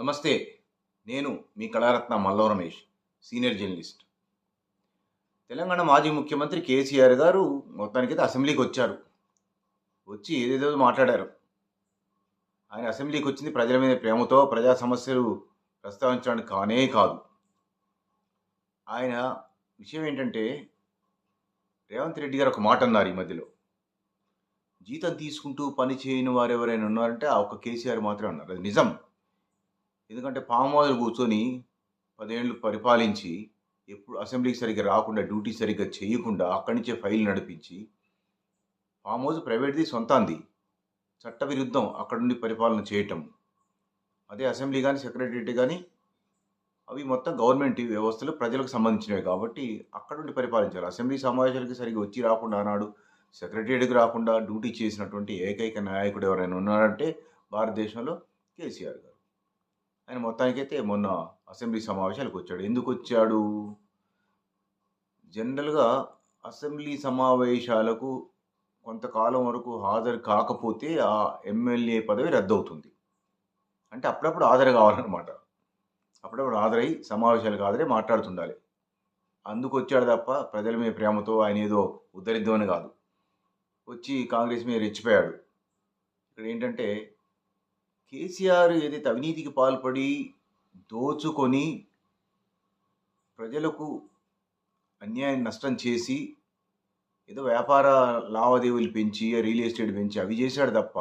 నమస్తే నేను మీ కళారత్న మల్లో రమేష్ సీనియర్ జర్నలిస్ట్. తెలంగాణ మాజీ ముఖ్యమంత్రి కేసీఆర్ గారు మొత్తానికైతే అసెంబ్లీకి వచ్చారు. వచ్చి ఏదేదో మాట్లాడారు. ఆయన అసెంబ్లీకి వచ్చింది ప్రజల మీద ప్రేమతో ప్రజా సమస్యలు ప్రస్తావించడానికి కానే కాదు. ఆయన విషయం ఏంటంటే రేవంత్ రెడ్డి గారు ఒక మాట అన్నారు ఈ మధ్యలో. జీతం తీసుకుంటూ పని చేయని వారు ఎవరైనా ఉన్నారంటే ఆ ఒక్క కేసీఆర్ మాత్రమే అన్నారు. అది నిజం. ఎందుకంటే పాము కూర్చొని పదేళ్ళు పరిపాలించి ఎప్పుడు అసెంబ్లీకి సరిగ్గా రాకుండా డ్యూటీ సరిగ్గా చేయకుండా అక్కడి నుంచే ఫైల్ నడిపించి ఫామ్ హౌస్ ప్రైవేట్ది సొంతంది. చట్టవిరుద్ధం అక్కడ నుండి పరిపాలన చేయటం. అదే అసెంబ్లీ కానీ సెక్రటరియట్ కానీ అవి మొత్తం గవర్నమెంట్ వ్యవస్థలు ప్రజలకు సంబంధించినవి కాబట్టి అక్కడ నుండి పరిపాలించాలి. అసెంబ్లీ సమావేశాలకి సరిగ్గా వచ్చి రాకుండా అన్నాడు సెక్రటరియట్కి రాకుండా డ్యూటీ చేసినటువంటి ఏకైక నాయకుడు ఎవరైనా ఉన్నారంటే భారతదేశంలో కేసీఆర్ గారు. ఆయన మొత్తానికైతే మొన్న అసెంబ్లీ సమావేశాలకు వచ్చాడు. ఎందుకు వచ్చాడు? జనరల్గా అసెంబ్లీ సమావేశాలకు కొంతకాలం వరకు హాజరు కాకపోతే ఆ ఎమ్మెల్యే పదవి రద్దవుతుంది. అంటే అప్పుడప్పుడు హాజరు కావాలన్నమాట. అప్పుడప్పుడు హాజరై సమావేశాలకు హాజరై మాట్లాడుతుండాలి. అందుకు వచ్చాడు తప్ప ప్రజల మీద ప్రేమతో ఆయన ఏదో ఉద్ధరిద్దామని కాదు. వచ్చి కాంగ్రెస్ మీద రెచ్చిపోయాడు. ఇక్కడ ఏంటంటే కేసీఆర్ ఏదైతే అవినీతికి పాల్పడి దోచుకొని ప్రజలకు అన్యాయం నష్టం చేసి ఏదో వ్యాపార లావాదేవీలు పెంచి రియల్ ఎస్టేట్ పెంచి అవి చేశాడు తప్ప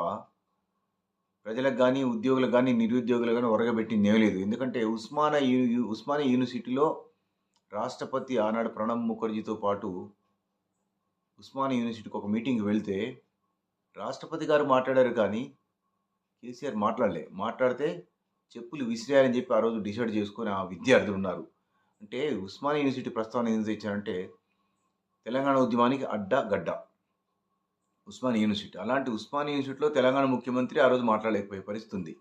ప్రజలకు కానీ ఉద్యోగులకు కానీ నిరుద్యోగులకు కానీ ఒరగబెట్టింది ఏమీ లేదు ఎందుకంటే ఉస్మానా యూ ఉస్మానియా యూనివర్సిటీలో రాష్ట్రపతి ఆనాడు ప్రణబ్ ముఖర్జీతో పాటు ఉస్మానియా యూనివర్సిటీకి ఒక మీటింగ్కి వెళ్తే రాష్ట్రపతి గారు మాట్లాడారు కానీ కేసీఆర్ మాట్లాడలే. మాట్లాడితే చెప్పులు విసిరేయాలని చెప్పి ఆ రోజు డిసైడ్ చేసుకొని ఆ విద్యార్థులు ఉన్నారు. అంటే ఉస్మానియా యూనివర్సిటీ ప్రస్తావన ఎందుకు తెచ్చారంటే తెలంగాణ ఉద్యమానికి అడ్డ గడ్డ. ఉస్మానియా యూనివర్సిటీ. అలాంటి ఉస్మానియా యూనివర్సిటీలో తెలంగాణ ముఖ్యమంత్రి ఆ రోజు మాట్లాడలేకపోయే పరిస్థితి ఉంది.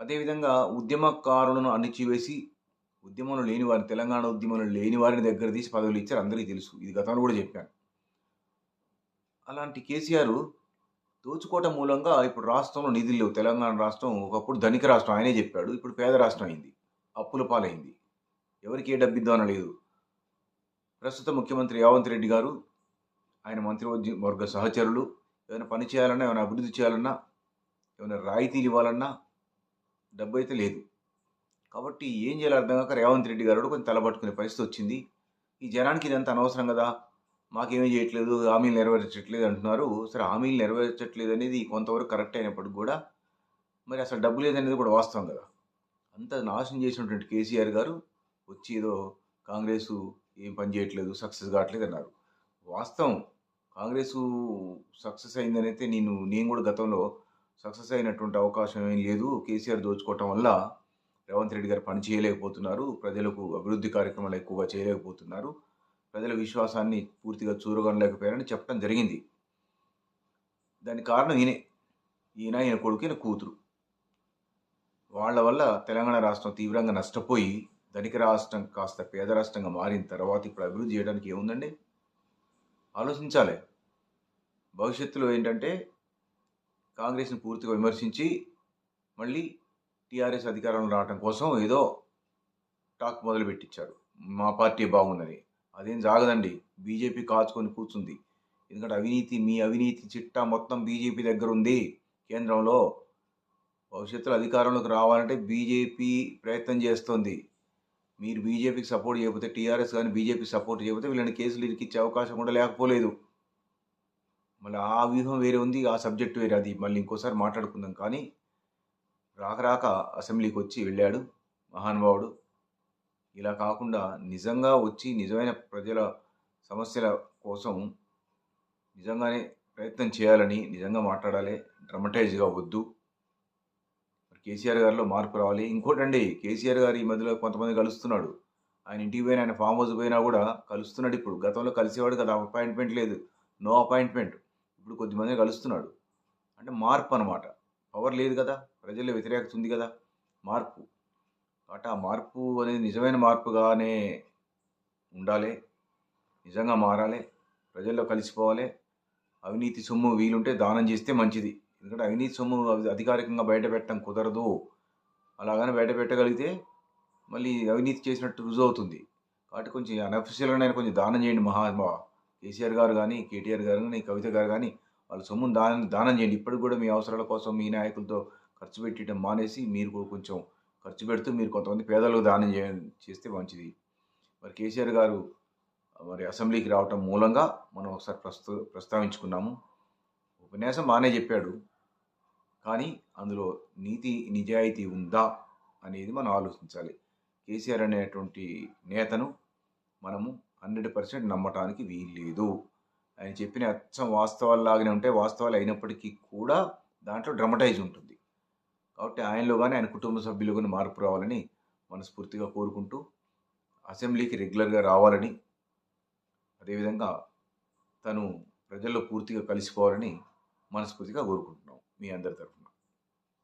అదేవిధంగా ఉద్యమకారులను అణిచివేసి ఉద్యమంలో లేని వారిని తెలంగాణ ఉద్యమంలో లేని వారిని దగ్గర తీసి పదవులు ఇచ్చారు. అందరికీ తెలుసు. ఇది గతంలో కూడా చెప్పాను. అలాంటి కేసీఆర్ దోచుకోవటం మూలంగా ఇప్పుడు రాష్ట్రంలో నిధులు లేవు. తెలంగాణ రాష్ట్రం ఒకప్పుడు ధనిక రాష్ట్రం ఆయనే చెప్పాడు. ఇప్పుడు పేద రాష్ట్రం అయింది. అప్పుల పాలైంది. ఎవరికి ఏ డబ్బిద్దామని లేదు ప్రస్తుత ముఖ్యమంత్రి రేవంత్ రెడ్డి గారు ఆయన మంత్రివర్గ సహచరులు ఏమైనా పని చేయాలన్నా ఏమైనా అభివృద్ధి చేయాలన్నా ఏమైనా రాయితీలు ఇవ్వాలన్నా డబ్బు అయితే లేదు. కాబట్టి ఏం చేయాలో అర్థం కాక రేవంత్ రెడ్డి గారు కూడా కొంచెం తలబట్టుకునే పరిస్థితి వచ్చింది. ఈ జనానికి ఇదంతా అనవసరం కదా? మాకేమీ చేయట్లేదు హామీలు నెరవేర్చట్లేదు అంటున్నారు. సరే హామీలు నెరవేర్చట్లేదు అనేది కొంతవరకు కరెక్ట్ అయినప్పటికి కూడా మరి అసలు డబ్బు లేదనేది కూడా వాస్తవం కదా. అంత నాశనం చేసినటువంటి కేసీఆర్ గారు వచ్చి ఏదో కాంగ్రెస్ ఏం పని చేయట్లేదు సక్సెస్ కావట్లేదు అన్నారు. వాస్తవం కాంగ్రెస్ సక్సెస్ అయిందని అయితే నేను నేను కూడా గతంలో సక్సెస్ అయినటువంటి అవకాశం ఏం లేదు. కేసీఆర్ దోచుకోవటం వల్ల రేవంత్ రెడ్డి గారు పని చేయలేకపోతున్నారు. ప్రజలకు అభివృద్ధి కార్యక్రమాలు ఎక్కువగా చేయలేకపోతున్నారు. ప్రజల విశ్వాసాన్ని పూర్తిగా చూరగొనలేకపోయారని చెప్పడం జరిగింది. దానికి కారణం ఈయనే. ఈయన ఈయన కొడుకు ఈయన కూతురు. వాళ్ళ వల్ల తెలంగాణ రాష్ట్రం తీవ్రంగా నష్టపోయి ధనిక రాష్ట్రం కాస్త పేద రాష్ట్రంగా మారిన తర్వాత ఇప్పుడు అభివృద్ధి చేయడానికి ఏముందండి? ఆలోచించాలి. భవిష్యత్తులో ఏంటంటే కాంగ్రెస్ని పూర్తిగా విమర్శించి మళ్ళీ టీఆర్ఎస్ అధికారంలో రావడం కోసం ఏదో టాక్ మొదలు పెట్టించారు మా పార్టీ బాగుందని. అదేం జాగదండి. బీజేపీ కాచుకొని కూర్చుంది. ఎందుకంటే అవినీతి మీ అవినీతి చిట్టా మొత్తం బీజేపీ దగ్గర ఉంది కేంద్రంలో. భవిష్యత్తులో అధికారంలోకి రావాలంటే బీజేపీ ప్రయత్నం చేస్తోంది. మీరు బీజేపీకి సపోర్ట్ చేయకపోతే టీఆర్ఎస్ కానీ బీజేపీ సపోర్ట్ చేయకపోతే వీళ్ళని కేసులు ఇరికిచ్చే అవకాశం కూడా లేకపోలేదు. మళ్ళీ ఆ వ్యూహం వేరే ఉంది ఆ సబ్జెక్ట్ వేరే. అది మళ్ళీ ఇంకోసారి మాట్లాడుకుందాం. కానీ రాక రాక అసెంబ్లీకి వచ్చి వెళ్ళాడు మహానుభావుడు. ఇలా కాకుండా నిజంగా వచ్చి నిజమైన ప్రజల సమస్యల కోసం నిజంగానే ప్రయత్నం చేయాలని నిజంగా మాట్లాడాలి డ్రమటైజ్గా వద్దు. మరి కేసీఆర్ గారిలో మార్పు రావాలి. ఇంకోటండి కేసీఆర్ గారు ఈ మధ్యలో కొంతమంది కలుస్తున్నాడు. ఆయన ఇంటికి పోయిన ఆయన ఫామ్ హౌస్ పోయినా కూడా కలుస్తున్నాడు ఇప్పుడు. గతంలో కలిసేవాడు కదా అపాయింట్మెంట్ లేదు. No appointment. ఇప్పుడు కొద్దిమంది కలుస్తున్నాడు. అంటే మార్పు అనమాట పవర్ లేదు కదా ప్రజల్లో వ్యతిరేకత ఉంది కదా మార్పు. కాబట్టి ఆ మార్పు అనేది నిజమైన మార్పుగానే ఉండాలి. నిజంగా మారాలి. ప్రజల్లో కలిసిపోవాలి. అవినీతి సొమ్ము వీలుంటే దానం చేస్తే మంచిది. ఎందుకంటే అవినీతి సొమ్ము అధికారికంగా బయట పెట్టడం కుదరదు. అలాగని బయట పెట్టగలిగితే మళ్ళీ అవినీతి చేసినట్టు రుజువు అవుతుంది. కాబట్టి కొంచెం అనఫిషియల్గా కొంచెం దానం చేయండి. మహాత్మా కేసీఆర్ గారు కానీ కేటీఆర్ గారు కానీ కవిత గారు కానీ వాళ్ళ సొమ్మును దానం దానం చేయండి. ఇప్పటికి కూడా మీ అవసరాల కోసం మీ నాయకులతో ఖర్చు పెట్టడం మానేసి మీరు కూడా కొంచెం ఖర్చు పెడుతూ మీరు కొంతమంది పేదలకు దానం చేయ చేస్తే మంచిది. మరి కేసీఆర్ గారు మరి అసెంబ్లీకి రావటం మూలంగా మనం ఒకసారి ప్రస్తు ప్రస్తావించుకున్నాము. ఉపన్యాసం బాగానే చెప్పాడు. కానీ అందులో నీతి నిజాయితీ ఉందా అనేది మనం ఆలోచించాలి. కేసీఆర్ అనేటువంటి నేతను మనము హండ్రెడ్ పర్సెంట్ నమ్మటానికి వీల్లేదు. ఆయన చెప్పిన అచ్చం వాస్తవాల్లాగానే ఉంటే వాస్తవాలు అయినప్పటికీ కూడా దాంట్లో డ్రమటైజ్ ఉంటుంది. కాబట్టి ఆయనలో కానీ ఆయన కుటుంబ సభ్యులు కానీ మార్పు రావాలని మనస్ఫూర్తిగా కోరుకుంటూ అసెంబ్లీకి రెగ్యులర్గా రావాలని అదేవిధంగా తను ప్రజల్లో పూర్తిగా కలిసిపోవాలని మనస్ఫూర్తిగా కోరుకుంటున్నాం మీ అందరి తరఫున.